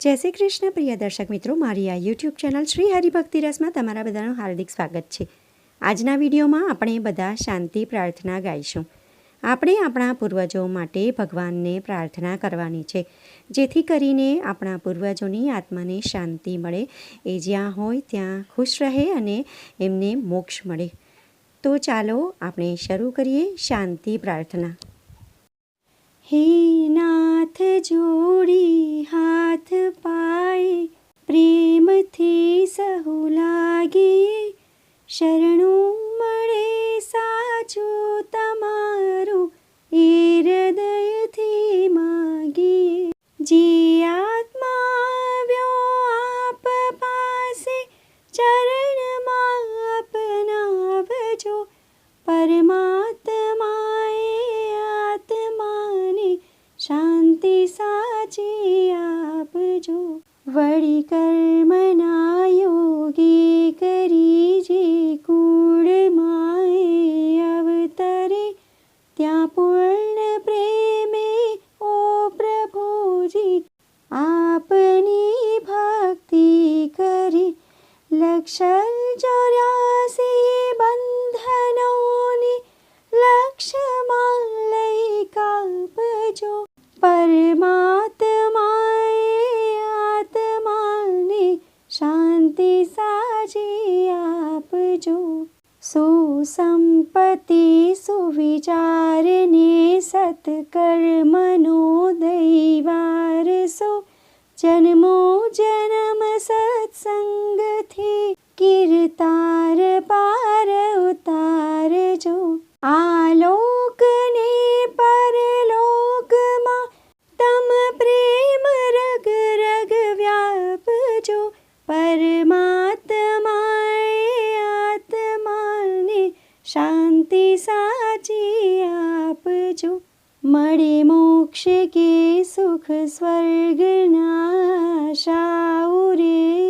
જય શ્રી કૃષ્ણ, પ્રિય દર્શક મિત્રો. મારી આ યુટ્યુબ ચેનલ શ્રી હરિભક્તિ રસમાં તમારા બધાનું હાર્દિક સ્વાગત છે. આજના વિડીયોમાં આપણે બધા શાંતિ પ્રાર્થના ગાઈશું. આપણે આપણા પૂર્વજો માટે ભગવાનને પ્રાર્થના કરવાની છે. જેથી કરીને આપણા પૂર્વજોની આત્માને શાંતિ મળે. એ જ્યાં હોય ત્યાં ખુશ રહે અને એમને મોક્ષ મળે. તો ચાલો આપણે શરૂ કરીએ શાંતિ પ્રાર્થના. હે નાથ જોડી હાથ પાય પ્રેમથી સહુ લાગે શરણું સાચી આપજો વળી કર્મના આપજો સુસંપત્તિ સુવિચારને સત્કર્મનો દૈવારસો. જન્મો જન્મ સત્સંગથી શાંતિ સાચી આપજો. મળે મોક્ષ કે સુખ સ્વર્ગના શાઉરે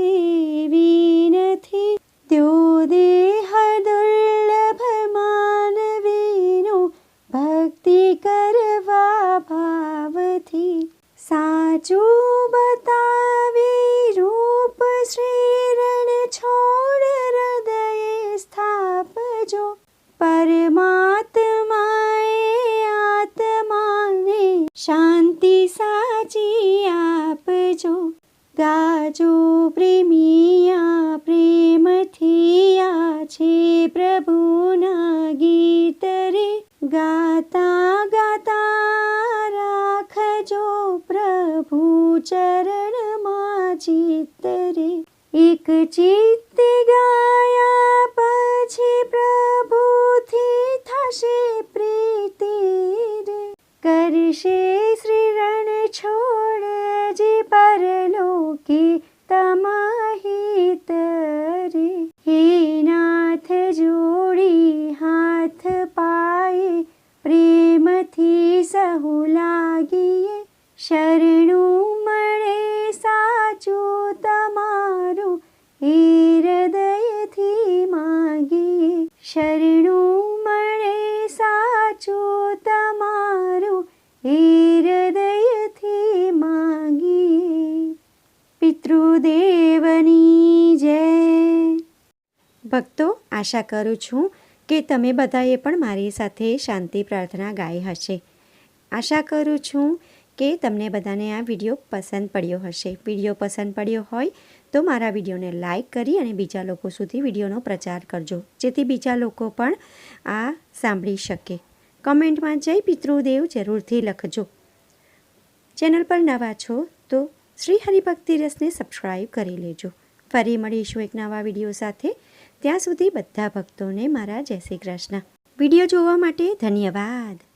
ચરણમાં ચિત્ત રે એક ચિત્ત ગાયા પછી પ્રભુથી થશે પ્રીતિ રે કરશે શ્રી રણ છોડ જે પરલોકે તમાહિત માગીએ જય. ભક્તો, આશા કરું છું કે તમે બધાએ પણ મારી સાથે શાંતિ પ્રાર્થના ગાઈ હશે. આશા કરું છું કે તમને બધાને આ વીડિયો પસંદ પડ્યો હશે. વીડિયો પસંદ પડ્યો હોય તો મારા વિડીયોને લાઈક કરી અને બીજા લોકો સુધી વિડીયોનો પ્રચાર કરજો, જેથી બીજા લોકો પણ આ સાંભળી શકે. કમેન્ટમાં જય પિતૃદેવ જરૂરથી લખજો. ચેનલ પર નવા છો તો શ્રી હરિભક્તિ રસને સબસ્ક્રાઈબ કરી લેજો. ફરી મળીશું એક નવા વીડિયો સાથે. ત્યાં સુધી બધા ભક્તોને મારા જય શ્રી કૃષ્ણ. વીડિયો જોવા માટે ધન્યવાદ.